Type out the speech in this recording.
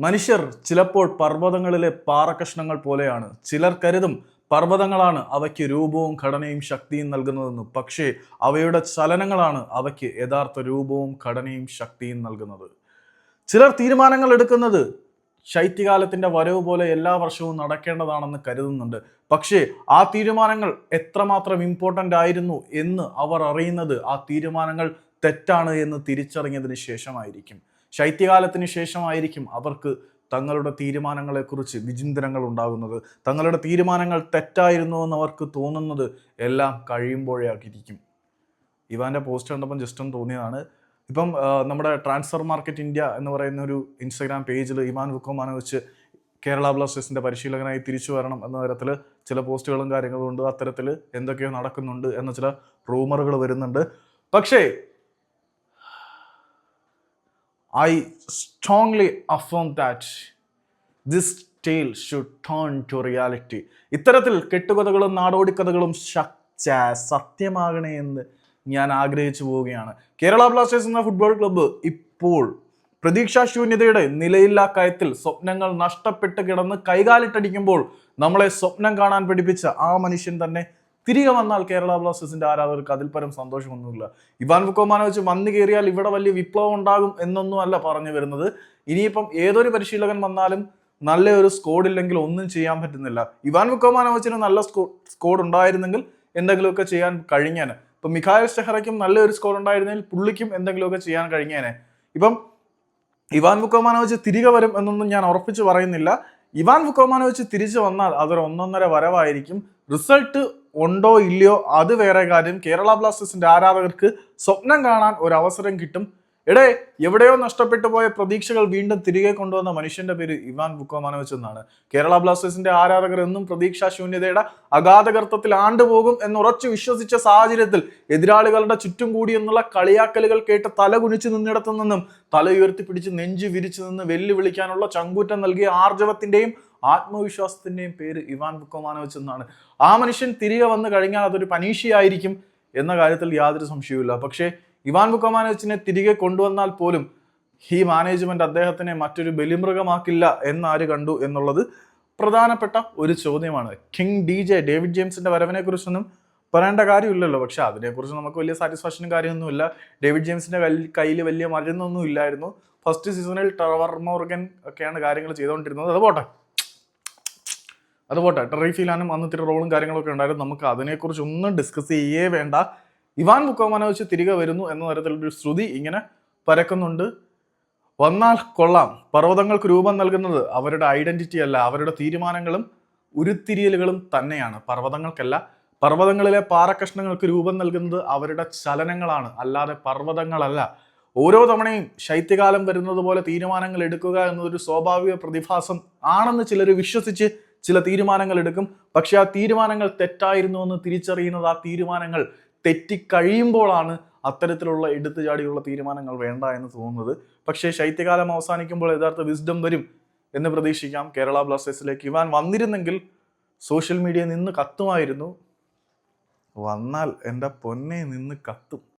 മനുഷ്യർ ചിലപ്പോൾ പർവതങ്ങളിലെ പാറകഷ്ണങ്ങൾ പോലെയാണ്. ചിലർ കരുതും പർവതങ്ങളാണ് അവയ്ക്ക് രൂപവും ഘടനയും ശക്തിയും നൽകുന്നതെന്ന്. പക്ഷേ അവയുടെ ചലനങ്ങളാണ് അവയ്ക്ക് യഥാർത്ഥ രൂപവും ഘടനയും ശക്തിയും നൽകുന്നത്. ചിലർ തീരുമാനങ്ങൾ എടുക്കുന്നത് ശൈത്യകാലത്തിന്റെ വരവ് പോലെ എല്ലാ വർഷവും നടക്കേണ്ടതാണെന്ന് കരുതുന്നുണ്ട്. പക്ഷേ ആ തീരുമാനങ്ങൾ എത്രമാത്രം ഇമ്പോർട്ടന്റ് ആയിരുന്നു എന്ന് അവർ അറിയുന്നത് ആ തീരുമാനങ്ങൾ തെറ്റാണ് എന്ന് തിരിച്ചറിഞ്ഞതിന് ശേഷമായിരിക്കും. ശൈത്യകാലത്തിന് ശേഷമായിരിക്കും അവർക്ക് തങ്ങളുടെ തീരുമാനങ്ങളെക്കുറിച്ച് വിചിന്തനങ്ങൾ ഉണ്ടാകുന്നത്. തങ്ങളുടെ തീരുമാനങ്ങൾ തെറ്റായിരുന്നു എന്ന് അവർക്ക് തോന്നുന്നത് എല്ലാം കഴിയുമ്പോഴേ ആയിരിക്കും. ഇവാന്റെ പോസ്റ്റ് കണ്ടപ്പം ജസ്റ്റ് ഒന്ന് തോന്നിയതാണ്. ഇപ്പം നമ്മുടെ ട്രാൻസ്ഫർ മാർക്കറ്റ് ഇന്ത്യ എന്ന് പറയുന്ന ഒരു ഇൻസ്റ്റാഗ്രാം പേജിൽ ഇവാൻ വുക്കോമാനെ വെച്ച് കേരള ബ്ലാസ്റ്റേഴ്സിന്റെ പരിശീലകനായി തിരിച്ചു വരണം എന്ന തരത്തിൽ ചില പോസ്റ്റുകളും കാര്യങ്ങളും ഉണ്ട്. അത്തരത്തിൽ എന്തൊക്കെയോ നടക്കുന്നുണ്ട് എന്ന ചില റൂമറുകൾ വരുന്നുണ്ട്. പക്ഷേ I strongly affirm that this tale should turn to reality ഇത്തരത്തിൽ കെട്ടുകഥകളും നാടോടിക്കഥകളും ശക്ത സത്യമാകണേ എന്ന് ഞാൻ ആഗ്രഹിച്ചു പോവുകയാണ്. കേരള ബ്ലാസ്റ്റേഴ്സ് എന്ന ഫുട്ബോൾ ക്ലബ്ബ് ഇപ്പോൾ പ്രതീക്ഷാശൂന്യതയുടെ നിലയില്ലാ കയത്തിൽ സ്വപ്നങ്ങൾ നഷ്ടപ്പെട്ട് കിടന്ന് കൈകാലിട്ടടിക്കുമ്പോൾ നമ്മളെ സ്വപ്നം കാണാൻ പഠിപ്പിച്ച ആ മനുഷ്യൻ തന്നെ തിരികെ വന്നാൽ കേരള ബ്ലാസ്റ്റേഴ്സിന്റെ ആരാധകർക്ക് അതിൽ പരം സന്തോഷമൊന്നുമില്ല. ഇവാൻ വെച്ച് വന്നു കയറിയാൽ ഇവിടെ വലിയ വിപ്ലവം ഉണ്ടാകും എന്നൊന്നും അല്ല പറഞ്ഞു വരുന്നത്. ഇനിയിപ്പം ഏതൊരു പരിശീലകൻ വന്നാലും നല്ല ഒരു സ്കോഡ് ഇല്ലെങ്കിൽ ഒന്നും ചെയ്യാൻ പറ്റുന്നില്ല. ഇവാൻ വുക്കോമാനോവിച്ചിന് നല്ല സ്കോ സ്കോഡ് ഉണ്ടായിരുന്നെങ്കിൽ എന്തെങ്കിലുമൊക്കെ ചെയ്യാൻ കഴിഞ്ഞേനെ. ഇപ്പം മിഖായൽ ഷെഹറയ്ക്കും നല്ലൊരു സ്കോഡ് ഉണ്ടായിരുന്നെങ്കിൽ പുള്ളിക്കും എന്തെങ്കിലുമൊക്കെ ചെയ്യാൻ കഴിഞ്ഞേനെ. ഇപ്പം ഇവാൻ വുക്കോമാനോവിച്ച് തിരികെ വരും എന്നൊന്നും ഞാൻ ഉറപ്പിച്ച് പറയുന്നില്ല. ഇവാൻ വുക്കോമാനോവിച്ച് തിരിച്ചു വന്നാൽ അതൊരു ഒന്നൊന്നര വരവായിരിക്കും. റിസൾട്ട് ഉണ്ടോ ഇല്ലയോ അത് വേറെ കാര്യം. കേരള ബ്ലാസ്റ്റേഴ്സിന്റെ ആരാധകർക്ക് സ്വപ്നം കാണാൻ ഒരു അവസരം കിട്ടും. എടേ എവിടെയോ നഷ്ടപ്പെട്ടു പോയ പ്രതീക്ഷകൾ വീണ്ടും തിരികെ കൊണ്ടുവന്ന മനുഷ്യന്റെ പേര് ഇവാൻ ബുക്കോമാനോ എന്നാണ് കേരള ബ്ലാസ്റ്റേഴ്സിന്റെ ആരാധകർ എന്നും പ്രതീക്ഷാ ശൂന്യതയുടെ അഗാധകർത്തത്തിൽ ആണ്ടുപോകും എന്ന് ഉറച്ചു വിശ്വസിച്ച സാഹചര്യത്തിൽ എതിരാളികളുടെ ചുറ്റും കൂടി എന്നുള്ള കളിയാക്കലുകൾ കേട്ട് തല കുനിച്ചു നിന്നിടത്തു നിന്നും തല ഉയർത്തിപ്പിടിച്ച് നെഞ്ചു വിരിച്ചു നിന്ന് വെല്ലുവിളിക്കാനുള്ള ചങ്കൂറ്റം നൽകിയ ആർജവത്തിന്റെയും ആത്മവിശ്വാസത്തിന്റെയും പേര് ഇവാൻ ബുക്കോമാനോവിച്ച് എന്നാണ് ആ മനുഷ്യൻ തിരികെ വന്നു കഴിഞ്ഞാൽ അതൊരു പനീഷിയായിരിക്കും എന്ന കാര്യത്തിൽ യാതൊരു സംശയവുമില്ല. പക്ഷേ ഇവാൻ ബുക്കോമാനോവിച്ചിനെ തിരികെ കൊണ്ടുവന്നാൽ പോലും ഈ മാനേജ്മെന്റ് അദ്ദേഹത്തിനെ മറ്റൊരു ബലിമൃഗമാക്കില്ല എന്നാര് കണ്ടു എന്നുള്ളത് പ്രധാനപ്പെട്ട ഒരു ചോദ്യമാണ്. കിങ് ഡി ജെ ഡേവിഡ് ജെയിംസിന്റെ വരവിനെ കുറിച്ചൊന്നും പറയേണ്ട കാര്യമില്ലല്ലോ. പക്ഷെ അതിനെക്കുറിച്ച് നമുക്ക് വലിയ സാറ്റിസ്ഫാക്ഷനും കാര്യമൊന്നുമില്ല ഡേവിഡ് ജെയിംസിന്റെ കയ്യിൽ വലിയ മരുന്നൊന്നും ഇല്ലായിരുന്നു. ഫസ്റ്റ് സീസണിൽ ടവർ മോർഗൻ ഒക്കെയാണ് കാര്യങ്ങൾ ചെയ്തുകൊണ്ടിരുന്നത്. അത് പോട്ടെ. അത് പോട്ടെ ടെറി ഫീലാനും അന്ന് ഇത്തിരി റോളും കാര്യങ്ങളൊക്കെ ഉണ്ടായിരുന്നു. നമുക്ക് അതിനെക്കുറിച്ച് ഒന്നും ഡിസ്കസ് ചെയ്യേ വേണ്ട. ഇവാൻ മുക്കോമാനോവിച്ച് തിരികെ വരുന്നു എന്ന തരത്തിലൊരു ശ്രുതി ഇങ്ങനെ പരക്കുന്നുണ്ട്. വന്നാൽ കൊള്ളാം. പർവതങ്ങൾക്ക് രൂപം നൽകുന്നത് അവരുടെ ഐഡന്റിറ്റി അല്ല അവരുടെ തീരുമാനങ്ങളും ഉരുത്തിരിയലുകളും തന്നെയാണ്. പർവതങ്ങൾക്കല്ല പർവതങ്ങളിലെ പാറക്കഷ്ണങ്ങൾക്ക് രൂപം നൽകുന്നത് അവരുടെ ചലനങ്ങളാണ്. അല്ലാതെ പർവതങ്ങളല്ല. ഓരോ തവണയും ശൈത്യകാലം വരുന്നത് പോലെ തീരുമാനങ്ങൾ എടുക്കുക എന്നതൊരു സ്വാഭാവിക പ്രതിഭാസം ആണെന്ന് ചിലർ വിശ്വസിച്ച് ചില തീരുമാനങ്ങൾ എടുക്കും. പക്ഷെ ആ തീരുമാനങ്ങൾ തെറ്റായിരുന്നു എന്ന് തിരിച്ചറിയുന്നത് ആ തീരുമാനങ്ങൾ തെറ്റിക്കഴിയുമ്പോഴാണ് അത്തരത്തിലുള്ള എടുത്തുചാടിയുള്ള തീരുമാനങ്ങൾ വേണ്ട എന്ന് തോന്നുന്നത്. പക്ഷേ ശൈത്യകാലം അവസാനിക്കുമ്പോൾ യഥാർത്ഥ വിസ്ഡം വരും എന്ന് പ്രതീക്ഷിക്കാം. കേരള ബ്ലാസ്റ്റേഴ്സിലേക്ക് ഇവാൻ വന്നിരുന്നെങ്കിൽ സോഷ്യൽ മീഡിയ നിന്ന് കത്തുമായിരുന്നു. വന്നാൽ എന്റെ പൊന്നെ നിന്ന് കത്തും.